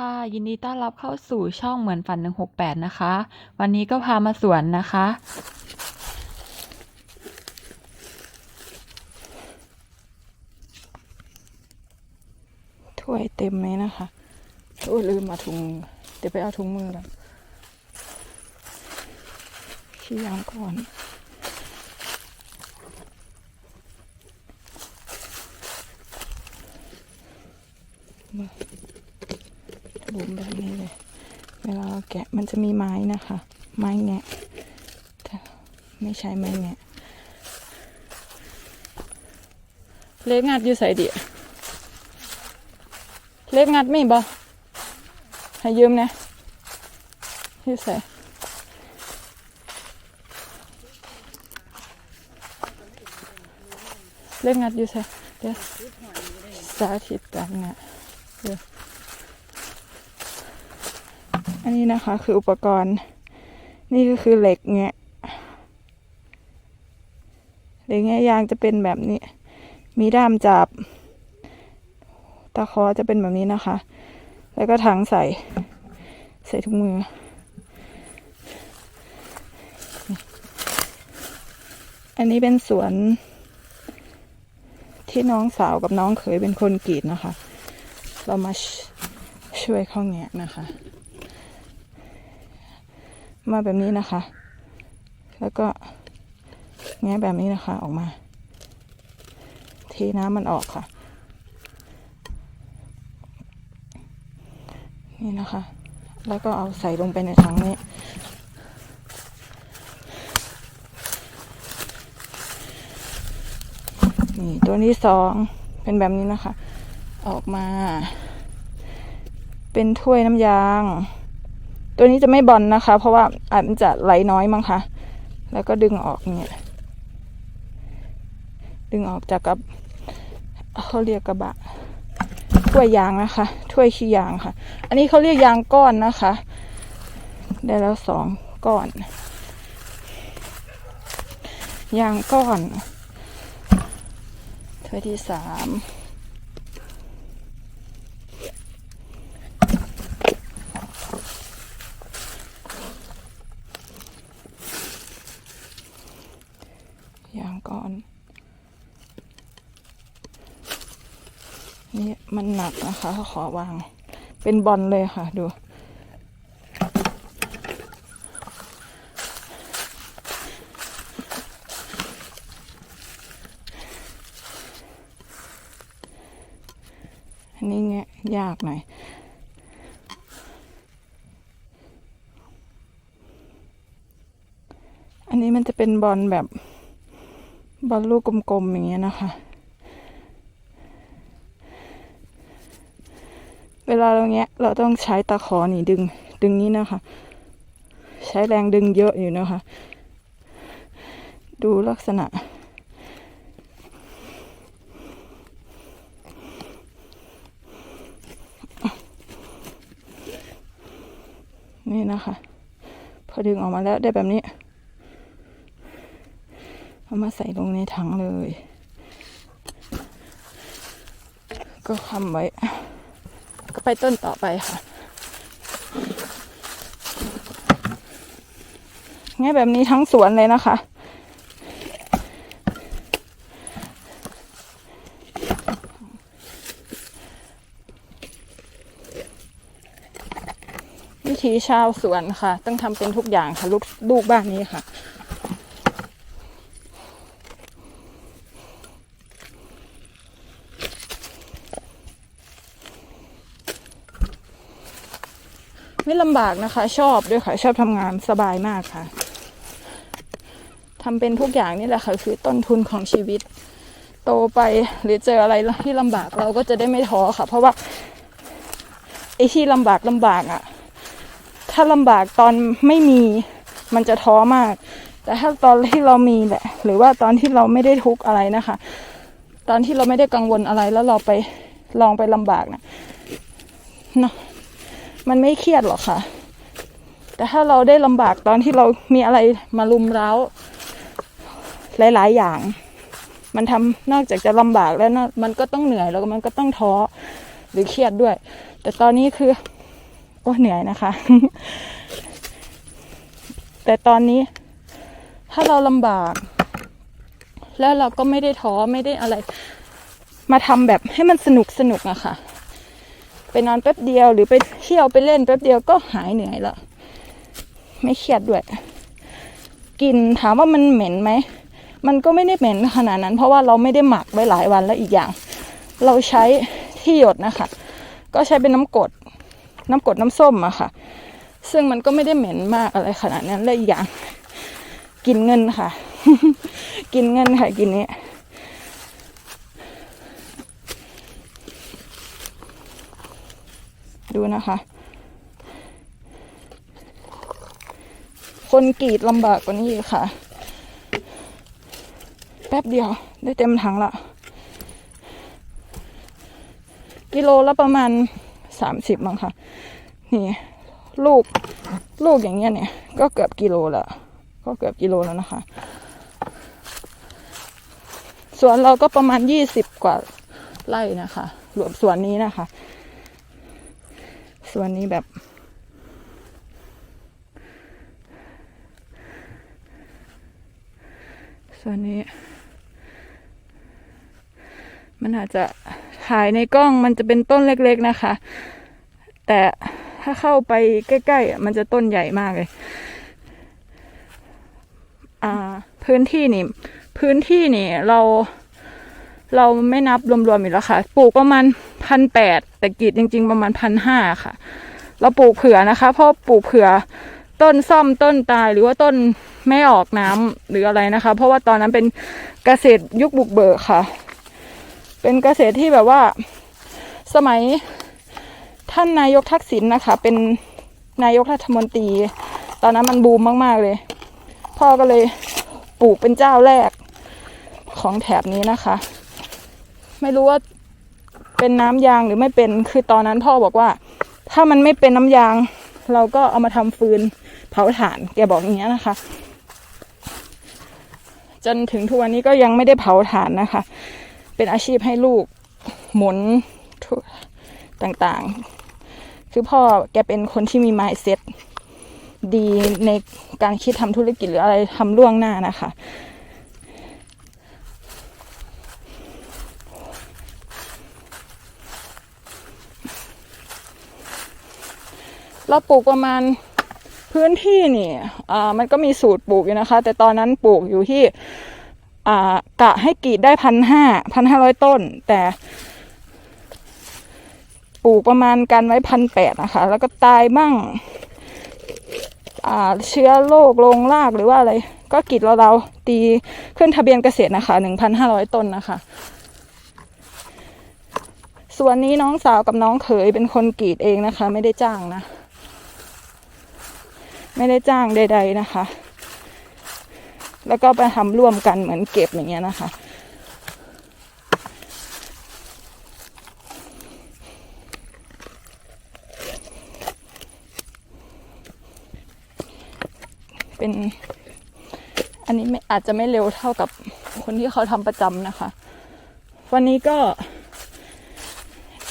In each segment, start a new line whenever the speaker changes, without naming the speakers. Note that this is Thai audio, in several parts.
ค่ะ ยินดีต้อนรับเข้าสู่ช่องเหมือนฝัน 168 นะคะ วันนี้ก็พามาสวนนะคะ
ถ้วยเต็มไหมนะคะโอ้ยลืมมาถุงเดี๋ยวไปเอาถุงมือแล้วขี้ยางก่อนมา บุมแบบนี้เลย เวลาเราแกะมันจะมีไม้นะคะ ไม้แงะแต่ไม่ใช่ไม้แงะเล็กงัดอยู่ใส่ดิเล็บงัดไม่บ่ให้ยืมนะยืมใส่เล็บงัดอยู่ใส่เดี๋ยวสาธิตกันนะเดี๋ยว นนี้นะคะคืออุปกรณ์ นี่ก็คือเหล็กแงะเหล็กแงะยางจะเป็นแบบนี้ มีด้ามจับ ตะขอจะเป็นแบบนี้นะคะ แล้วก็ถังใส่ ใส่ถุงมืออันนี้เป็นสวนที่น้องสาวกับน้องเขยเป็นคนกรีดนะคะ เรามาชช่วยเขาแงะนะคะ มาแบบนี้นะคะ แล้วก็แงะแบบนี้นะคะออกมา เทน้ำมันออกค่ะ นี่นะคะ แล้วก็เอาใส่ลงไปในถังนี้ นี่ตัวที่สองเป็นแบบนี้นะคะ ออกมา เป็นถ้วยน้ำยาง ตัวนี้จะไม่บอลนะคะ เพราะว่าอาจจะไหลน้อยมั้งคะแล้วก็ดึงออกเนี่ยดึงออกจากกับเขาเรียกกระบะถ้วยยางนะคะถ้วยขี้ยางค่ะ อันนี้เขาเรียกยางก้อนนะคะ ได้แล้วสองก้อนยางก้อนถ้วยที่สาม ยางก้อน นี่มันหนักนะคะ ขอวาง เป็นบอลเลยค่ะ ดู อันนี้เงี้ยยากหน่อยอันนี้มันจะเป็นบอลแบบ บอลลูกกลมๆอย่างเงี้ยนะคะ เวลาเราเงี้ยเราต้องใช้ตะขอนี่ดึง ดึงนี้นะคะ ใช้แรงดึงเยอะอยู่นะคะ ดูลักษณะนี่นะคะ พอดึงออกมาแล้วได้แบบนี้ เอามาใส่ลงในถังเลย ก็คำไว้ ก็ไปต้นต่อไปค่ะ ง่ายแบบนี้ทั้งสวนเลยนะคะวิธีชาวสวนค่ะ ต้องทำเป็นทุกอย่างค่ะ ลูกลูกบ้านนี้ค่ะำบากนะคะ ชอบด้วยค่ะ ชอบทำงานสบายมากค่ะทำเป็นทุกอย่างนี่แหละค่ะ คือต้นทุนของชีวิต โตไปหรือเจออะไรที่ลำบากเราก็จะได้ไม่ท้อค่ะ เพราะว่าไอ้ที่ลำบากลำบากอะ่ะ ถ้าลำบากตอนไม่มีมันจะท้อมาก แต่ถ้าตอนที่เรามีแหละ หรือว่าตอนที่เราไม่ได้ทุกข์อะไรนะคะ ตอนที่เราไม่ได้กังวลอะไรแล้วเราไปลองไปลำบากนะเนาะ มันไม่เครียดหรอกค่ะ แต่ถ้าเราได้ลำบากตอนที่เรามีอะไรมาลุมเร้า หลาย ๆ อย่าง มันทำนอกจากจะลำบากแล้วนะมันก็ต้องเหนื่อยแล้วมันก็ต้องท้อหรือเครียดด้วย แต่ตอนนี้คือ โอ้เหนื่อยนะคะ แต่ตอนนี้ ถ้าเราลำบาก แล้วเราก็ไม่ได้ท้อไม่ได้อะไร มาทำแบบให้มันสนุกสนุกอะค่ะ ไปนอนแป๊บเดียว หรือไปเที่ยวไปเล่นแป๊บเดียวก็หายเหนื่อยละไม่เครียดด้วยกลินถามว่ามันเหม็นไหมมันก็ไม่ได้เหม็นขนาดนั้น เพราะว่าเราไม่ได้หมักไว้หลายวันแล้วอีกอย่าง เราใช้ที่หยดนะคะ ก็ใช้เป็นน้ำกรดน้ำกรดน้ำส้มอะค่ะ ซึ่งมันก็ไม่ได้เหม็นมากอะไรขนาดนั้นและอีกอย่าง กินเงินค่ะ กินเงินค่ะกินนี้ ดูนะคะ คนกรีดลำบากกว่านี้อีกค่ะ แป๊บเดียวได้เต็มถังละ กิโลละประมาณสามสิบมั้งค่ะ นี่ ลูก ลูกอย่างเงี้ยเนี่ย ก็เกือบกิโลละก็เกือบกิโลแล้วนะคะสวนเราก็ประมาณยี่สิบกว่าไร่นะคะรวมสวนนี้นะคะ ส่วนนี้แบบ ส่วนนี้ มันอาจจะถ่ายในกล้องมันจะเป็นต้นเล็กๆนะคะ แต่ถ้าเข้าไปใกล้ๆมันจะต้นใหญ่มากเลย อ่า พื้นที่นี่ พื้นที่นี่เรา เราไม่นับรวมๆอีกแล้วค่ะ ปลูกประมาณ พันแปดแต่กรีดจริง ๆ ประมาณพันห้าค่ะ เราปลูกเผื่อนะคะ เพราะปลูกเผื่อต้นซ่อมต้นตายหรือว่าต้นไม่ออกน้ำหรืออะไรนะคะ เพราะว่าตอนนั้นเป็นเกษตรยุคบุกเบิกค่ะ เป็นเกษตรที่แบบว่าสมัยท่านนายกทักษิณนะคะ เป็นนายกรัฐมนตรี ตอนนั้นมันบูมมาก ๆ เลย พ่อก็เลยปลูกเป็นเจ้าแรกของแถบนี้นะคะ ไม่รู้ว่า เป็นน้ำยางหรือไม่เป็นคือตอนนั้นพ่อบอกว่า ถ้ามันไม่เป็นน้ำยาง เราก็เอามาทำฟืนเผาถ่านแกบอกอย่างเงี้ยนะคะ จนถึงทุกวันนี้ก็ยังไม่ได้เผาถ่านนะคะ เป็นอาชีพให้ลูกหมุนต่างๆ คือพ่อแกเป็นคนที่มี mindset ดีในการคิดทำธุรกิจหรืออะไรทำล่วงหน้านะคะ เราปลูกประมาณพื้นที่นี่อ่ามันก็มีสูตรปลูกอยู่นะคะ แต่ตอนนั้นปลูกอยู่ที่อ่ากะให้กรีดได้พันห้าพันห้าร้อยต้น แต่ปลูกประมาณกันไว้พันแปดนะคะ แล้วก็ตายบ้างอ่าเชื้อโรคลงรากหรือว่าอะไร ก็กรีดเราเราตีขึ้นทะเบียนเกษตรนะคะหนึ่งพันห้าร้อยต้นนะคะ ส่วนนี้น้องสาวกับน้องเขยเป็นคนกรีดเองนะคะ ไม่ได้จ้างนะ ไม่ได้จ้างใด ๆนะคะ แล้วก็ไปทำร่วมกันเหมือนเก็บอย่างเงี้ยนะคะ เป็นอันนี้อาจจะไม่เร็วเท่ากับคนที่เขาทำประจำนะคะ วันนี้ก็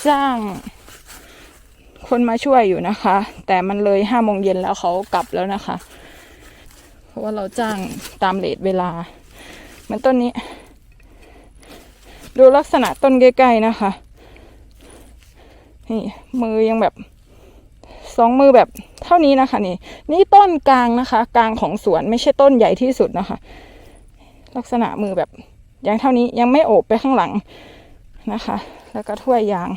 จ้าง คนมาช่วยอยู่นะคะ แต่มันเลยห้าโมงเย็นแล้วเขากลับแล้วนะคะ เพราะว่าเราจ้างตามเลทเวลา เหมือนต้นนี้ ดูลักษณะต้นใกล้ๆนะคะ นี่มือยังแบบสองมือแบบเท่านี้นะคะ นี่ นี่ต้นกลางนะคะ กลางของสวนไม่ใช่ต้นใหญ่ที่สุดนะคะ ลักษณะมือแบบยังเท่านี้ยังไม่โอบไปข้างหลังนะคะ แล้วก็ถ้วยยาง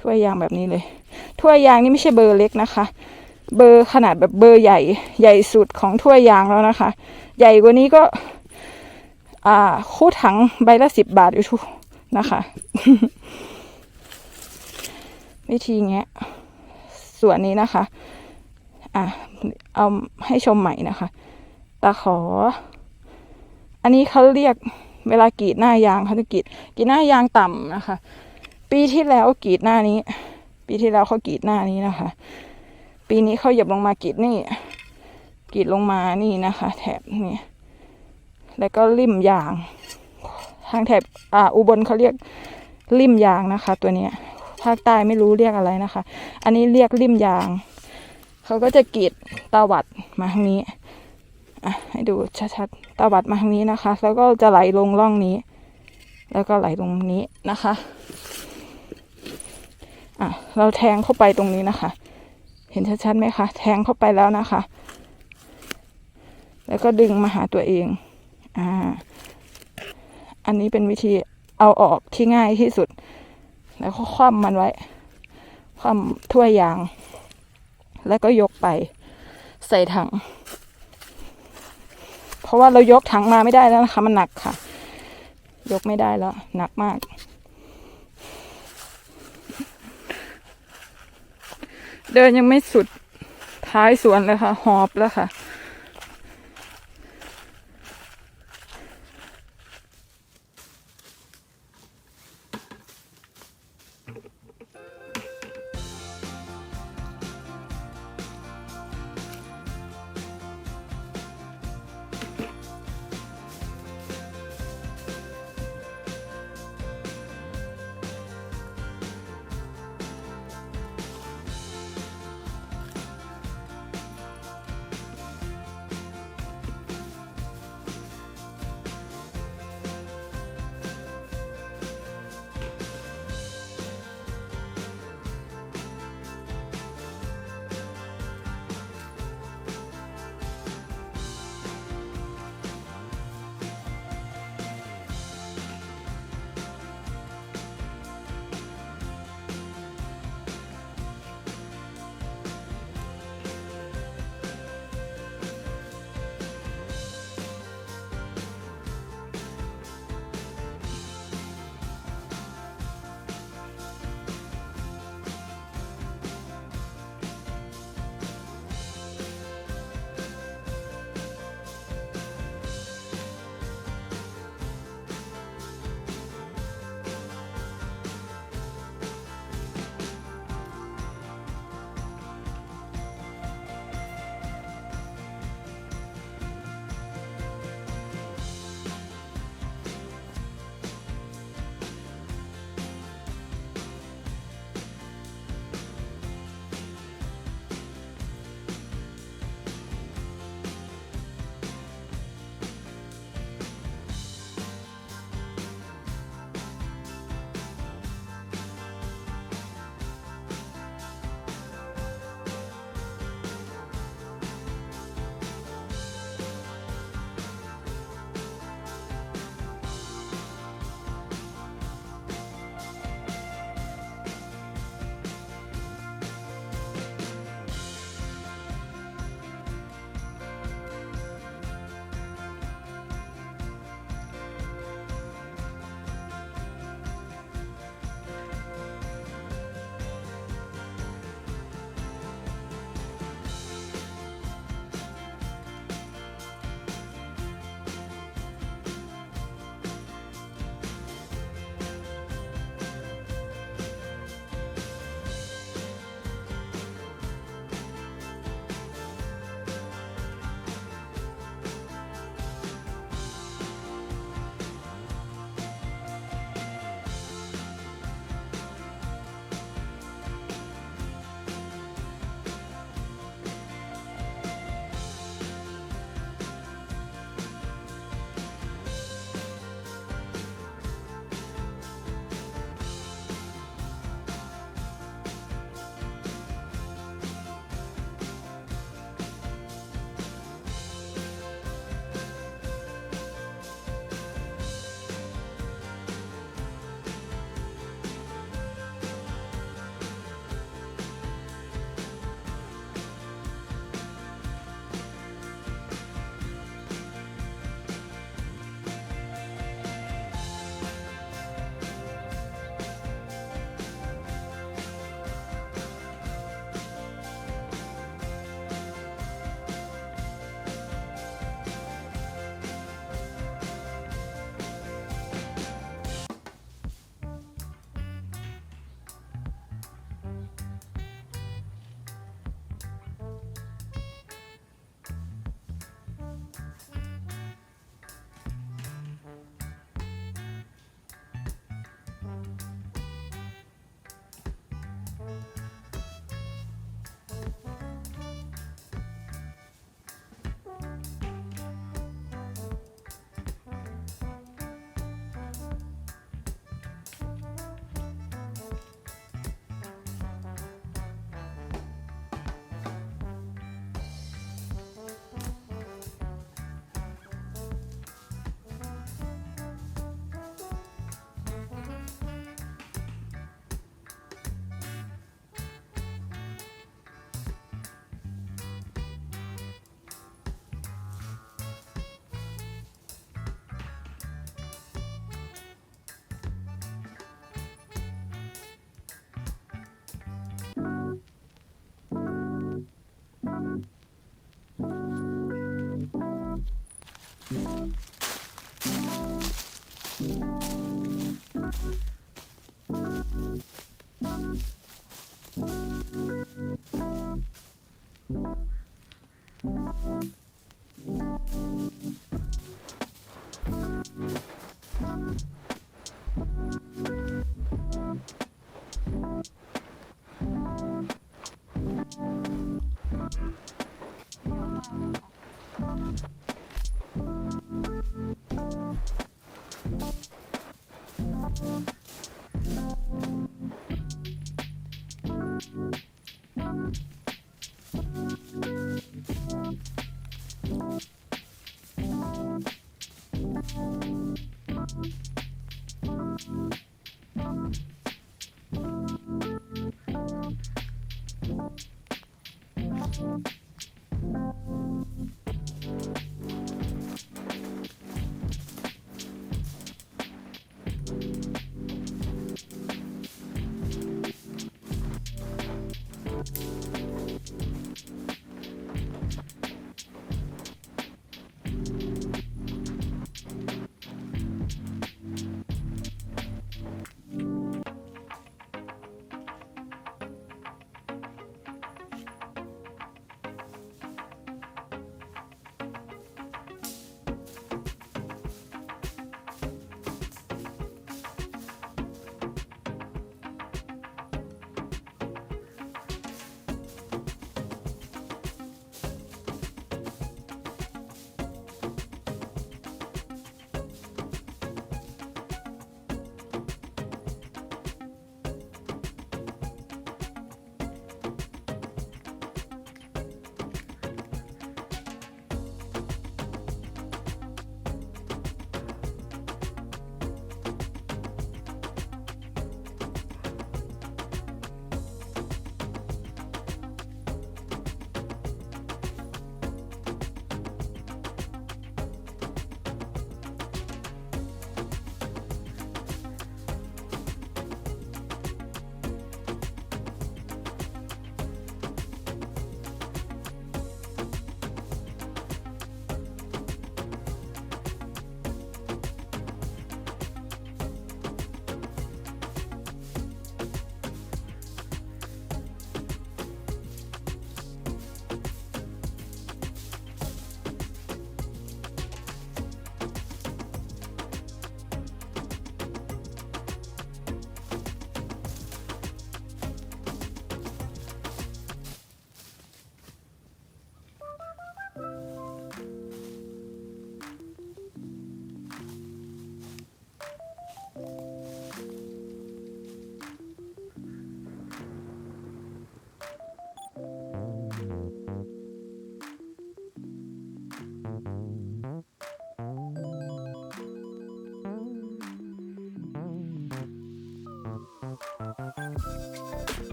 ถ้วยยางแบบนี้เลย ถ้วยยางนี่ไม่ใช่เบอร์เล็กนะคะ เบอร์ขนาดแบบเบอร์ใหญ่ ใหญ่สุดของถ้วยยางแล้วนะคะ ใหญ่กว่านี้ก็ อ่า คู่ถังใบละสิบบาทอยู่ทุกนะคะ วิธีแงะส่วนนี้นะคะ อะเอาให้ชมใหม่นะคะตาขอ อันนี้เขาเรียกเวลากรีดหน้ายางเขาจะกรีดกรีดหน้ายางต่ำนะคะ ปีที่แล้วกีดหน้านี้ ปีที่แล้วเขากีดหน้านี้นะคะ ปีนี้เขาหยียบลงมากีดนี่กีดลงมานี่นะคะ แถบนี้แล้วก็ริมยาง ทางแถบอ่าอุบลเขาเรียกริมยางนะคะ ตัวเนี้ยภาคใต้ไม่รู้เรียกอะไรนะคะ อันนี้เรียกริมยางเขาก็จะกรีดตาวัดมาทางนี้อะให้ดูชัดๆตาวัดมาทางนี้นะคะ แล้วก็จะไหลลงร่องนี้ แล้วก็ไหลลงนี้นะคะ อะเราแทงเข้าไปตรงนี้นะคะ เห็นชัดๆไหมคะ แทงเข้าไปแล้วนะคะ แล้วก็ดึงมาหาตัวเอง อ่า อันนี้เป็นวิธีเอาออกที่ง่ายที่สุด แล้วก็คว่ำมันไว้ คว่ำถ้วยยาง แล้วก็ยกไปใส่ถัง เพราะว่าเรายกถังมาไม่ได้แล้วนะคะ มันหนักค่ะ ยกไม่ได้แล้ว หนักมาก เดินยังไม่สุดท้ายสวนเลยค่ะ หอบแล้วค่ะ Mm-hmm.